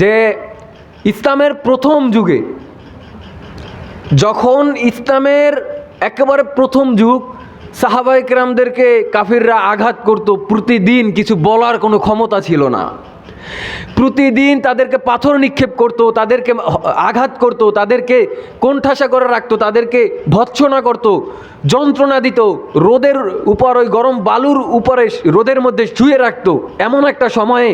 যে ইসলামের প্রথম যুগে, যখন ইসলামের একেবারে প্রথম যুগ সাহাবাই কেরামদেরকে কাফিররা আঘাত করত, প্রতিদিন কিছু বলার কোনো ক্ষমতা ছিল না। প্রতিদিন তাদেরকে পাথর নিক্ষেপ করত, তাদেরকে আঘাত করত, তাদেরকে কোণঠাসা করে রাখতো, তাদেরকে ভৎসনা করত, যন্ত্রণা দিত, রোদের উপর ওই গরম বালুর উপরে, রোদের মধ্যে শুয়ে রাখত। এমন একটা সময়ে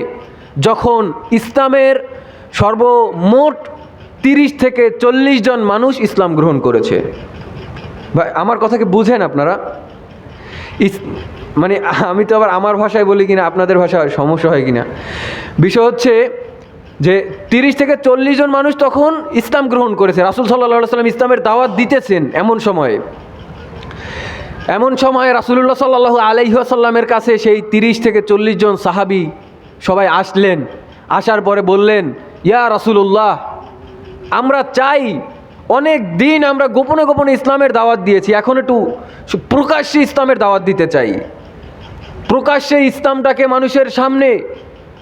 যখন ইসলামের সর্বমোট তিরিশ থেকে চল্লিশ জন মানুষ ইসলাম গ্রহণ করেছে। ভাই, আমার কথাকে বুঝেন আপনারা। ইস- মানে আমি তো আবার আমার ভাষায় বলি কিনা, আপনাদের ভাষায় সমস্যা হয় কিনা। বিষয় হচ্ছে যে তিরিশ থেকে চল্লিশ জন মানুষ তখন ইসলাম গ্রহণ করেছে। রাসুল সাল্লাহ সাল্লাম ইসলামের দাওয়াত দিতেছেন এমন সময়ে। এমন সময় রাসুলুল্লাহ সাল্লাহ আলাইসাল্লামের কাছে সেই তিরিশ থেকে চল্লিশ জন সাহাবি সবাই আসলেন। আসার পরে বললেন, ইয়া রাসুলুল্লাহ, আমরা চাই অনেক দিন আমরা গোপনে গোপনে ইসলামের দাওয়াত দিয়েছি, এখন একটু প্রকাশ্যে ইসলামের দাওয়াত দিতে চাই। প্রকাশ্যে ইসলামটাকে মানুষের সামনে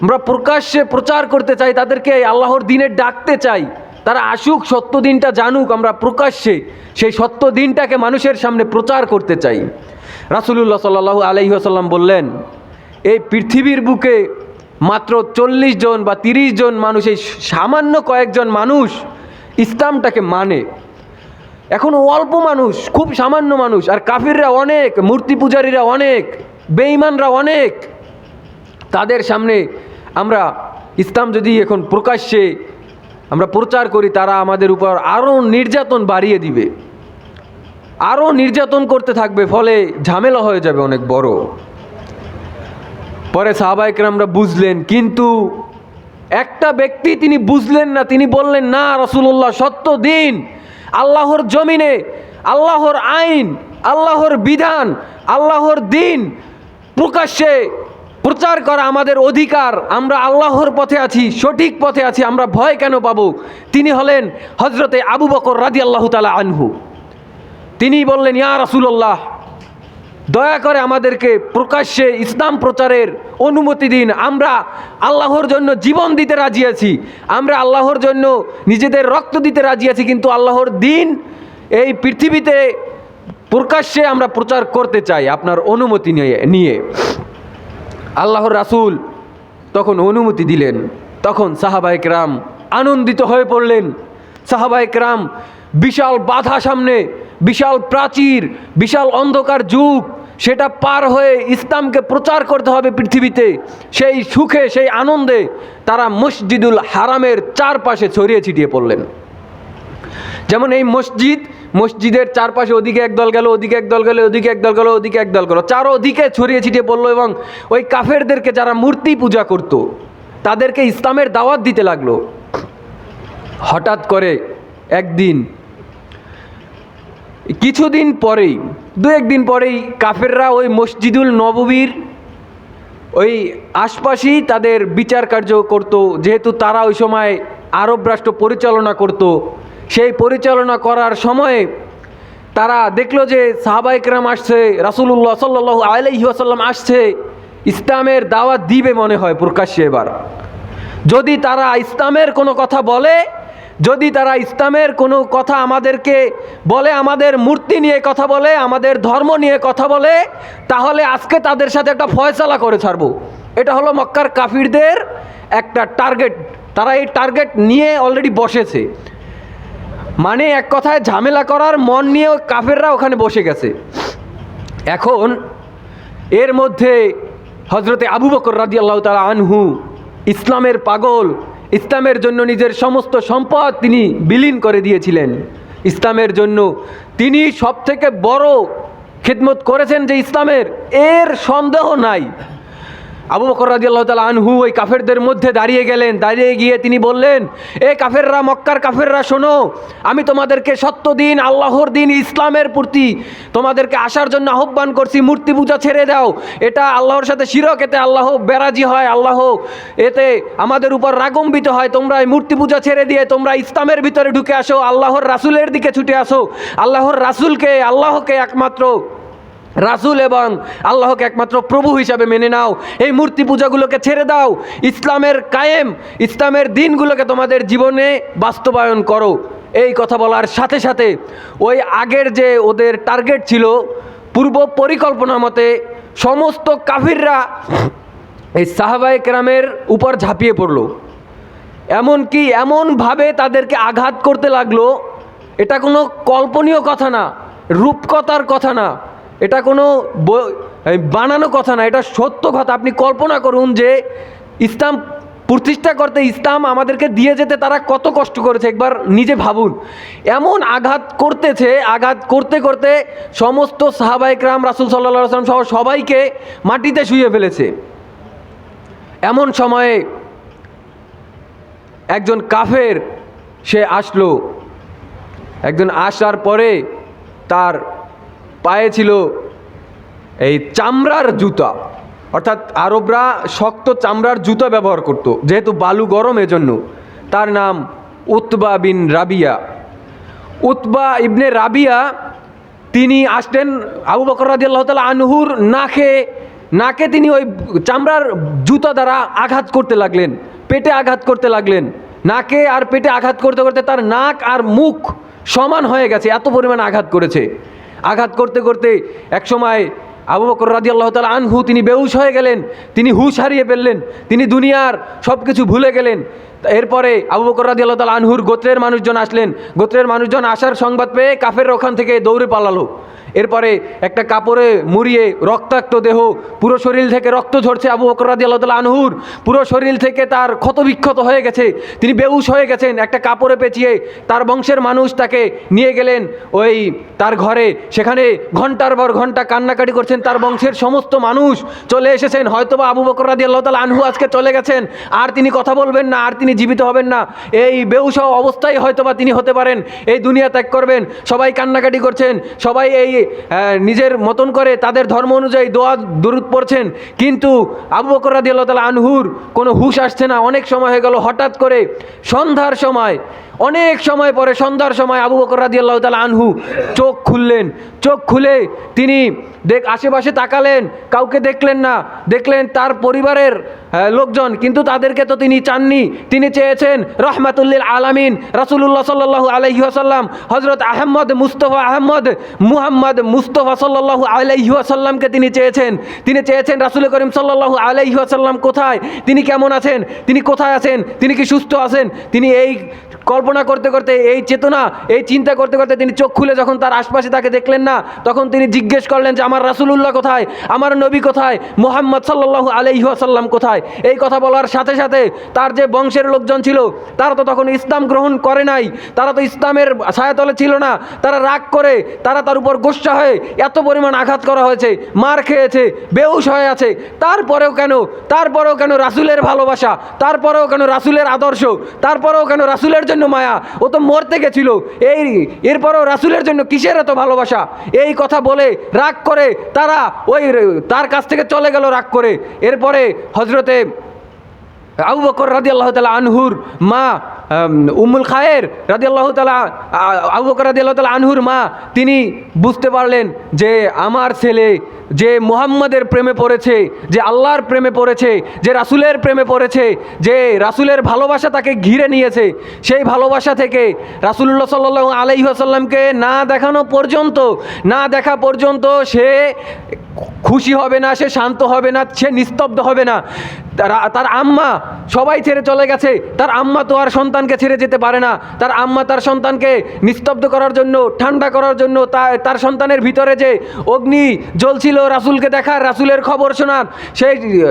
আমরা প্রকাশ্যে প্রচার করতে চাই, তাদেরকে আল্লাহর দিনে ডাকতে চাই। তারা আসুক, সত্য দিনটা জানুক, আমরা প্রকাশ্যে সেই সত্য দিনটাকে মানুষের সামনে প্রচার করতে চাই। রাসুলুল্লাহ সাল্লাহ আলহিহাসাল্লাম বললেন, এই পৃথিবীর বুকে মাত্র চল্লিশ জন বা তিরিশ জন মানুষ, এই সামান্য কয়েকজন মানুষ ইসলামটাকে মানে। এখন অল্প মানুষ, খুব সামান্য মানুষ, আর কাফিররা অনেক, মূর্তি পূজারীরা অনেক, বেঈমানরা অনেক। তাদের সামনে আমরা ইসলাম যদি এখন প্রকাশ্যে আমরা প্রচার করি, তারা আমাদের উপর আরও নির্যাতন বাড়িয়ে দিবে। আরও নির্যাতন করতে থাকবে, ফলে ঝামেলা হয়ে যাবে অনেক বড়। পরে সাহাবাইকরামরা বুঝলেন, কিন্তু একটা ব্যক্তি তিনি বুঝলেন না, তিনি বললেন, না রসুল্লাহ সত্য দিন। আল্লাহর জমিনে, আল্লাহর আইন, আল্লাহর বিধান, আল্লাহর দিন প্রকাশ্যে প্রচার করা আমাদের অধিকার। আমরা আল্লাহর পথে আছি, সঠিক পথে আছি, আমরা ভয় কেন পাবো? তিনি হলেন হজরতে আবু বকর রাজি আল্লাহ তালা আনহু। তিনি বললেন, ইয়া রাসুল্লাহ দয়া করে আমাদেরকে প্রকাশ্যে ইসলাম প্রচারের অনুমতি দিন। আমরা আল্লাহর জন্য জীবন দিতে রাজি আছি। আমরা আল্লাহর জন্য নিজেদের রক্ত দিতে রাজি আছি, কিন্তু আল্লাহর দিন এই পৃথিবীতে প্রকাশ্যে আমরা প্রচার করতে চাই আপনার অনুমতি নিয়ে নিয়ে। আল্লাহর রাসূল তখন অনুমতি দিলেন। তখন সাহাবাইক রাম আনন্দিত হয়ে পড়লেন। সাহাবাইক রাম বিশাল বাধা সামনে, বিশাল প্রাচীর, বিশাল অন্ধকার যুগ, সেটা পার হয়ে ইসলামকে প্রচার করতে হবে পৃথিবীতে। সেই সুখে, সেই আনন্দে তারা মসজিদুল হারামের চারপাশে ছড়িয়ে ছিটিয়ে পড়লেন। যেমন এই মসজিদ, মসজিদের চারপাশে ওদিকে একদল গেল, ওদিকে একদল গেল, ওদিকে একদল গেল, ওদিকে একদল গেল, চারোদিকে ছড়িয়ে ছিটিয়ে পড়ল এবং ওই কাফেরদেরকে যারা মূর্তি পূজা করত, তাদেরকে ইসলামের দাওয়াত দিতে লাগল। হঠাৎ করে একদিন কিছুদিন পরেই, দু একদিন পরেই কাফেররা ওই মসজিদুল নববীর, ওই আশপাশেই তাদের বিচার কার্য করত, যেহেতু তারা ওই সময় আরব রাষ্ট্র পরিচালনা করত। সেই পরিচালনা করার সময়ে তারা দেখল যে সাহাবাইকরাম আসছে, রাসুলুল্লাহ সাল্লাহ আলহি আসাল্লাম আসছে, ইসলামের দাওয়াত দিবে মনে হয় প্রকাশ্যে এবার। যদি তারা ইসলামের কোনো কথা বলে যদি তারা ইসলামের কোনো কথা আমাদেরকে বলে, আমাদের মূর্তি নিয়ে কথা বলে, আমাদের ধর্ম নিয়ে কথা বলে, তাহলে আজকে তাদের সাথে একটা ফয়সালা করে ছাড়বো। এটা হলো মক্কার কাফিরদের একটা টার্গেট। তারা এই টার্গেট নিয়ে অলরেডি বসেছে। মানে এক কথায় ঝামেলা করার মন নিয়ে কাফেররা ওখানে বসে গেছে। এখন এর মধ্যে হজরতে আবু বকর রাজি আল্লাহ তালা আনহু ইসলামের পাগল ইসলামের জন্য নিজের সমস্ত সম্পদ তিনি বিলীন করে দিয়েছিলেন। ইসলামের জন্য তিনি সবথেকে বড় খিদমত করেছেন যে ইসলামের এর সন্দেহ নাই। আবু বকর রাজি আল্লাহ তালা আনহু ওই কাফেরদের মধ্যে দাঁড়িয়ে গেলেন। দাঁড়িয়ে গিয়ে তিনি বললেন, এ কাফেররা, মক্কার কাফেররা, শোনো, আমি তোমাদেরকে সত্য দিন, আল্লাহর দিন, ইসলামের প্রতি তোমাদেরকে আসার জন্য আহ্বান করছি। মূর্তি পূজা ছেড়ে দাও। এটা আল্লাহর সাথে শিরক, এতে আল্লাহ বেরাজি হয়, আল্লাহ এতে আমাদের উপর রাগম্বিত হয়। তোমরা এই মূর্তি পূজা ছেড়ে দিয়ে তোমরা ইসলামের ভিতরে ঢুকে আসো, আল্লাহর রাসুলের দিকে ছুটে আসো। আল্লাহর রাসুলকে, আল্লাহকে একমাত্র রাসূল এবং আল্লাহকে একমাত্র প্রভু হিসাবে মেনে নাও। এই মূর্তি পূজাগুলোকে ছেড়ে দাও। ইসলামের কায়েম, ইসলামের দিনগুলোকে তোমাদের জীবনে বাস্তবায়ন করো। এই কথা বলার সাথে সাথে ওই আগের যে ওদের টার্গেট ছিল, পূর্ব পরিকল্পনা মতে সমস্ত কাফিররা এই সাহাবাই কেরামের উপর ঝাঁপিয়ে পড়ল। এমনকি এমনভাবে তাদেরকে আঘাত করতে লাগল, এটা কোনো কল্পনীয় কথা না, রূপকথার কথা না। এটা কোনো বানানো কথা না, এটা সত্য কথা। আপনি কল্পনা করুন যে ইসলাম প্রতিষ্ঠা করতে ইসলাম আমাদেরকে দিয়ে যেতে তারা কত কষ্ট করেছে, একবার নিজে ভাবুন। এমন আঘাত করতেছে, আঘাত করতে করতে সমস্ত সাহাবাইকরাম রাসুল সাল্লাহ আসলাম সহ সবাইকে মাটিতে শুয়ে ফেলেছে। এমন সময়ে একজন কাফের, সে আসলো। একজন আসার পরে তার পায়ে ছিল এই চামড়ার জুতা। অর্থাৎ আরবরা শক্ত চামড়ার জুতা ব্যবহার করত, যেহেতু বালু গরম এজন্য। তার নাম Utba bin Rabia. Utba ibn Rabia, তিনি আসলেন আবু বকর রাজি আল্লাহ তালা আনহুর নাকে নাকে তিনি ওই চামড়ার জুতা দ্বারা আঘাত করতে লাগলেন, পেটে আঘাত করতে লাগলেন। নাকে আর পেটে আঘাত করতে করতে তার নাক আর মুখ সমান হয়ে গেছে, এত পরিমাণ আঘাত করেছে। আঘাত করতে করতে একসময় আবু বকর রাজি আল্লাহ তালা আনহু তিনি বেউস হয়ে গেলেন, তিনি হুশ হারিয়ে ফেললেন, তিনি দুনিয়ার সব কিছু ভুলে গেলেন। এরপরে আবু বকর রাজি আল্লাহ তালা আনহুর গোত্রের মানুষজন আসলেন, গোত্রের মানুষজন আসার সংবাদ পেয়ে কাফের ওখান থেকে দৌড়ে পালালো। এরপরে একটা কাপড়ে মুড়িয়ে রক্তাক্ত দেহ, পুরো শরীর থেকে রক্ত ঝরছে আবু বকর রাজি আল্লাহ আনহুর। পুরো শরীর থেকে তার ক্ষতবিক্ষত হয়ে গেছে। তিনি বেউস হয়ে গেছেন, একটা কাপড়ে পেঁচিয়ে তার বংশের মানুষ তাকে নিয়ে গেলেন। ওই তার ঘরে, সেখানে ঘণ্টার পর ঘণ্টা কান্নাকাটি করছেন তার বংশের সমস্ত মানুষ। চলে এসেছেন, হয়তোবা আবু বকর রাদি আল্লাহ আনহু আজকে চলে গেছেন। আর তিনি কথা বলবেন না, আর তিনি জীবিত হবেন না। এই বেউস অবস্থায় হয়তোবা তিনি হতে পারেন। এই দুনিয়া ত্যাগ করবেন, সবাই কান্নাকাটি করছেন, সবাই এই নিজের মতন করে তাদের ধর্ম অনুযায়ী দোয়া দূরত পড়ছেন, কিন্তু আবু বকর রাদি আল্লাহ তালা আনহুর কোনো হুশ আসছে না। অনেক সময় হয়ে গেল, হঠাৎ করে সন্ধ্যার সময় অনেক সময় পরে, সন্ধ্যার সময় আবু বকর রাদি আল্লাহ তালা আনহু চোখ খুললেন। চোখ খুলে তিনি দেখ, আশেপাশে তাকালেন, কাউকে দেখলেন না। দেখলেন তার পরিবারের লোকজন, কিন্তু তাদেরকে তো তিনি চাননি। তিনি চেয়েছেন রহমাতুল্লিল আলামিন, রাসুলুল্লাহ সাল্লাহ আলহি আসাল্লাম হজরত আহম্মদ মুস্তফা আহমদ মুহাম্মদ মুস্তফা সাল্লাহ আলহি আসাল্লামকে তিনি চেয়েছেন। তিনি চেয়েছেন রাসুল করিম সাল্লাহ আলহি আসাল্লাম কোথায়? তিনি কেমন আছেন? তিনি কোথায় আছেন? তিনি কি সুস্থ আছেন? তিনি এই কল্পনা করতে করতে, এই চেতনা, এই চিন্তা করতে করতে তিনি চোখ খুলে যখন তার আশপাশে তাকে দেখলেন না, তখন তিনি জিজ্ঞেস করলেন যে, আমার রাসুলুল্লাহ কোথায়? আমার নবী কোথায়? মোহাম্মদ সাল্লাহ আলহিহাসাল্লাম কোথায়? এই কথা বলার সাথে সাথে তার যে বংশের লোকজন ছিল, তারা তো তখন ইসলাম গ্রহণ করে নাই, তারা তো ইসলামের ছায়াতলে ছিল না, তারা রাগ করে, তারা তার উপর গোসা হয়ে এত পরিমাণ আঘাত করা হয়েছে, মার খেয়েছে বেউস হয়ে আছে। তারপরেও কেন? তারপরেও কেন রাসুলের ভালোবাসা? তারপরেও কেন রাসুলের আদর্শ? তারপরেও কেন রাসুলের জন্য মায়া, ও তো মরতে গেছিল। এই, এরপরও রাসুলের জন্য কিসের এত ভালোবাসা? এই কথা বলে রাগ করে তারা ওই, তার কাছ থেকে চলে গেল রাগ করে। এরপরে হজরতে আবু বকর রাদি আল্লাহ তালা আনহুর মা উমুল খায়ের রাদি আল্লাহ তালা আবু বকর রাদি আল্লাহ তালা আনহুর মা, তিনি বুঝতে পারলেন যে আমার ছেলে যে মোহাম্মদের প্রেমে পড়েছে, যে আল্লাহর প্রেমে পড়েছে, যে রাসুলের প্রেমে পড়েছে, যে রাসুলের ভালোবাসা তাকে ঘিরে নিয়েছে, সেই ভালোবাসা থেকে রাসুল্লাহ সাল্লাহ আলাইসাল্লামকে না দেখানো পর্যন্ত, না দেখা পর্যন্ত সে খুশি হবে না, সে শান্ত হবে না, সে নিস্তব্ধ হবে না। তার- আম্মা সবাই ছেড়ে চলে গেছে। তার আম্মা তো আর সন্তানকে ছেড়ে যেতে পারে না। তার আম্মা তার সন্তানকে নিস্তব্ধ করার জন্য, ঠান্ডা করার জন্য তার সন্তানের ভিতরে যে অগ্নি জ্বলছিল রাসুলকে দেখার, রাসুলের খবর শোনার, সেই,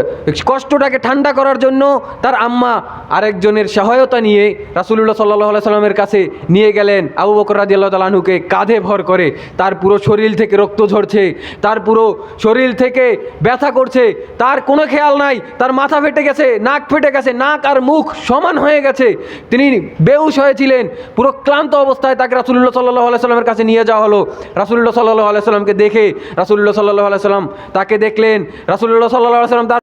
কষ্টটাকে ঠান্ডা করার জন্য তার আম্মা আরেকজনের সহায়তা নিয়ে রাসুলুল্লাহ সাল্লাহ সাল্লামের কাছে নিয়ে গেলেন। আবু বকর রাজি আল্লাহ তালাহুকে কাঁধে ভর করে তার পুরো শরীর থেকে রক্ত ঝরছে, তার পুরো শরীর থেকে ব্যথা করছে, তার কোনো খেয়াল নাই, তার মাথা ফেটে গেছে, নাক ফেটে গেছে, নাক আর মুখ সমান হয়ে গেছে। তিনি বেউস হয়েছিলেন, পুরো ক্লান্ত অবস্থায় তাকে রাসুল্লাহ সাল্লাহ সাল্লামের কাছে নিয়ে যাওয়া হলো। রাসুল্লাহ সাল্লাহ সাল্লামকে দেখে রাসুল্লাহ সাল্লাহ সাল্লাম তাকে দেখলেন রাসুল্লাহ সাল্লাহ সাল্লাম তার